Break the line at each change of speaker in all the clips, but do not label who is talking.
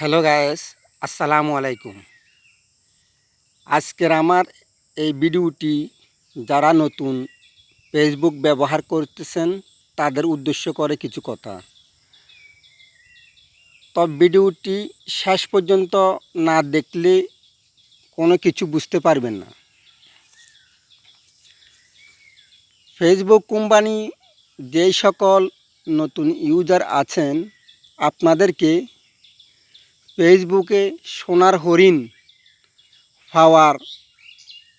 Hello guys আসসালামু আলাইকুম। আজকের আমার এই ভিডিওটি যারা নতুন ফেসবুক ব্যবহার করতেছেন, তাদের উদ্দেশ্য করে কিছু কথা। তবে ভিডিওটি শেষ পর্যন্ত না দেখলে কোনো কিছু বুঝতে পারবেন না। ফেসবুক কোম্পানি যেই সকল নতুন ইউজার আছেন, আপনাদেরকে ফেসবুকে সোনার হরিণ পাওয়ার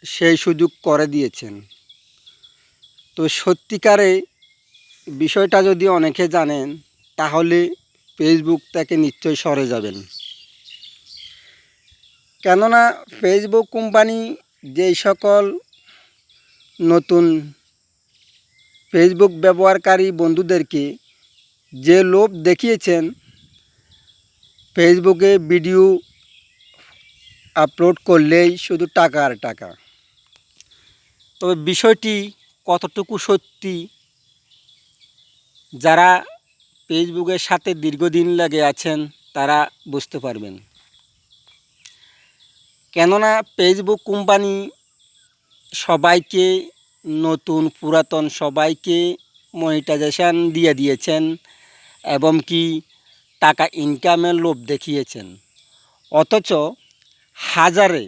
সেই সুযোগ করে দিয়েছেন। তো সত্যিকারে বিষয়টা যদি অনেকে জানেন, তাহলে ফেসবুক থেকে নিশ্চয়ই সরে যাবেন। কেননা ফেসবুক কোম্পানি যেই সকল নতুন ফেসবুক ব্যবহারকারী বন্ধুদেরকে যে লোভ দেখিয়েছেন ফেসবুকে ভিডিও আপলোড করলেই শুধু টাকা আর টাকা। তবে বিষয়টি কতটুকু সত্যি, যারা ফেসবুকের সাথে দীর্ঘদিন লাগে আছেন, তারা বুঝতে পারবেন। কেননা ফেসবুক কোম্পানি সবাইকে, নতুন পুরাতন সবাইকে মনিটাইজেশান দিয়ে দিয়েছেন, এবং কি টাকা ইনকামের লোভ দেখিয়েছেন। অথচ হাজারে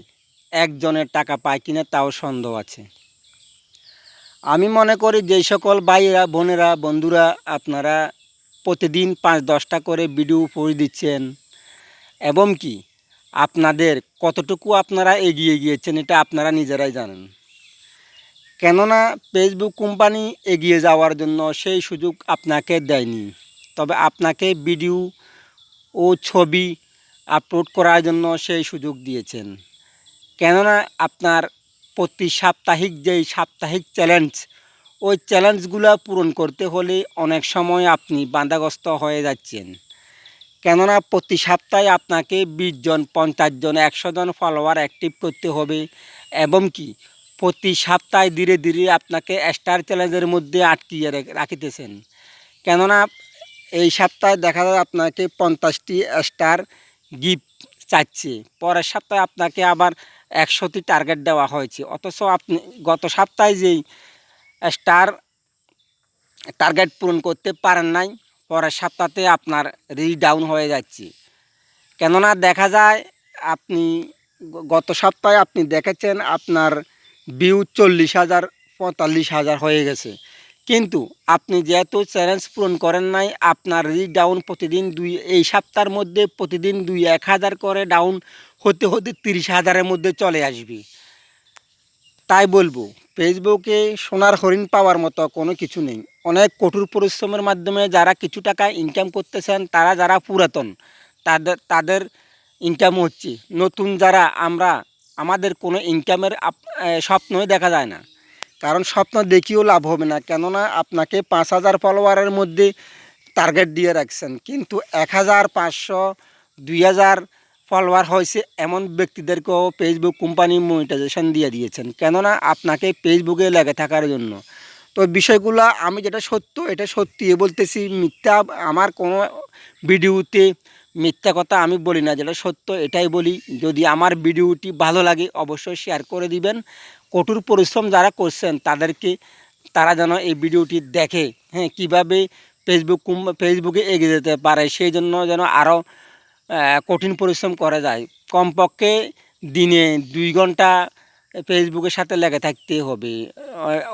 একজনের টাকা পায় কিনা তাও সন্দেহ আছে। আমি মনে করি যেই সকল ভাইয়েরা, বোনেরা, বন্ধুরা, আপনারা প্রতিদিন পাঁচ দশটা করে ভিডিও পড়ে দিচ্ছেন। এবং কি, আপনাদের কতটুকু আপনারা এগিয়ে গিয়েছেন এটা আপনারা নিজেরাই জানেন। কেননা ফেসবুক কোম্পানি এগিয়ে যাওয়ার জন্য সেই সুযোগ আপনাকে দেয়নি। তবে আপনাকে ভিডিও ও ছবি আপলোড করার জন্য সেই সুযোগ দিয়েছেন। কেননা আপনার প্রতি সাপ্তাহিক যেই সাপ্তাহিক চ্যালেঞ্জ ওই চ্যালেঞ্জগুলো পূরণ করতে হলে অনেক সময় আপনি বাধাগ্রস্ত হয়ে যাচ্ছেন। কেননা প্রতি সপ্তাহে আপনাকে বিশ জন, পঞ্চাশ জন, একশো জন ফলোয়ার অ্যাক্টিভ করতে হবে এবং কি প্রতি সপ্তাহে ধীরে ধীরে আপনাকে স্টার চ্যালেঞ্জের মধ্যে আটকিয়ে রাখিতেছেন। কেননা এই সপ্তাহে দেখা যায় আপনাকে পঞ্চাশটি স্টার গিফট চাচ্ছে পরের সপ্তাহে আপনাকে আবার একশোটি টার্গেট দেওয়া হয়েছে। অথচ আপনি গত সপ্তাহে যেই স্টার টার্গেট পূরণ করতে পারেন নাই, পরের সপ্তাহে আপনার রিচ ডাউন হয়ে যাচ্ছে। কেননা দেখা যায় আপনি গত সপ্তাহে আপনি দেখেছেন আপনার ভিউ চল্লিশ হাজার, পঁয়তাল্লিশ হাজার হয়ে গেছে। কিন্তু আপনি যেহেতু চ্যালেঞ্জ পূরণ করেন নাই, আপনার রিচ ডাউন প্রতিদিন দুই এই সপ্তাহের মধ্যে প্রতিদিন দুই এক হাজার করে ডাউন হতে হতে তিরিশ হাজারের মধ্যে চলে আসবে। তাই বলব, ফেসবুকে সোনার হরিণ পাওয়ার মতো কোনো কিছু নেই। অনেক কঠোর পরিশ্রমের মাধ্যমে যারা কিছু টাকা ইনকাম করতেছেন, তারা যারা পুরাতন, তাদের তাদের ইনকাম হচ্ছে। নতুন যারা, আমরা আমাদের কোনো ইনকামের স্বপ্নই দেখা যায় না। কারণ স্বপ্ন দেখিও লাভ হবে না। কেননা আপনাকে পাঁচ হাজার ফলোয়ারের মধ্যে টার্গেট দিয়ে রাখছেন। কিন্তু এক হাজার পাঁচশো, দুই হাজার ফলোয়ার হয়েছে এমন ব্যক্তিদেরকেও ফেসবুক কোম্পানি মনিটাইজেশন দিয়ে দিয়েছেন। কেননা আপনাকে ফেসবুকে লেগে থাকার জন্য। তো বিষয়গুলো আমি যেটা সত্য, এটা সত্যি বলতেছি, মিথ্যা আমার কোনো ভিডিওতে মিথ্যা কথা আমি বলি না, যেটা সত্য এটাই বলি। যদি আমার ভিডিওটি ভালো লাগে, অবশ্যই শেয়ার করে দিবেন। কঠোর পরিশ্রম যারা করছেন, তাদেরকে তারা যেন এই ভিডিওটি দেখে হ্যাঁ কীভাবে ফেসবুক ফেসবুকে এগিয়ে যেতে পারে, সেই জন্য যেন আরও কঠিন পরিশ্রম করা যায়। কমপক্ষে দিনে দুই ঘণ্টা ফেসবুকের সাথে লেগে থাকতে হবে।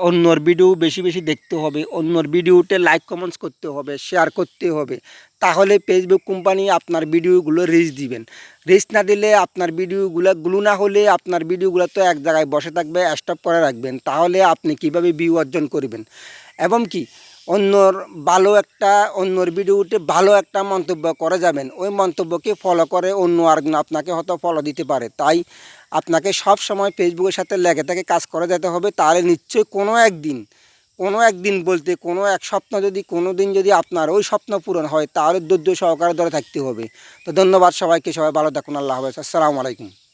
অন্যর ভিডিও বেশি বেশি দেখতে হবে, অন্যর ভিডিওতে লাইক কমেন্টস করতে হবে শেয়ার করতে হবে। তাহলে ফেসবুক কোম্পানি আপনার ভিডিওগুলো রিচ দিবেন। রিচ না দিলে আপনার ভিডিওগুলো গ্লু না হলে আপনার ভিডিওগুলো তো এক জায়গায় বসে থাকবে স্টপ করে রাখবেন। তাহলে আপনি কীভাবে ভিউ অর্জন করবেন? এবং কি, অন্যর ভালো একটা, অন্যর ভিডিওতে ভালো একটা মন্তব্য করে যাবেন। ওই মন্তব্যকে ফলো করে অন্য আর আপনাকে হয়তো ফলো দিতে পারে। তাই আপনাকে সব সময় ফেসবুকের সাথে লেগে থেকে কাজ করে যেতে হবে, তাহলে নিশ্চয়ই কোনো একদিন কোনো একদিন বলতে কোনো এক স্বপ্ন যদি, কোনো দিন যদি আপনার ওই স্বপ্ন পূরণ হয়, তাহলে ধৈর্য সহকারে ধরে থাকতে হবে। তো ধন্যবাদ সবাইকে, সবাই ভালো থাকুন, আল্লাহ হাফেজ, আসসালামু আলাইকুম।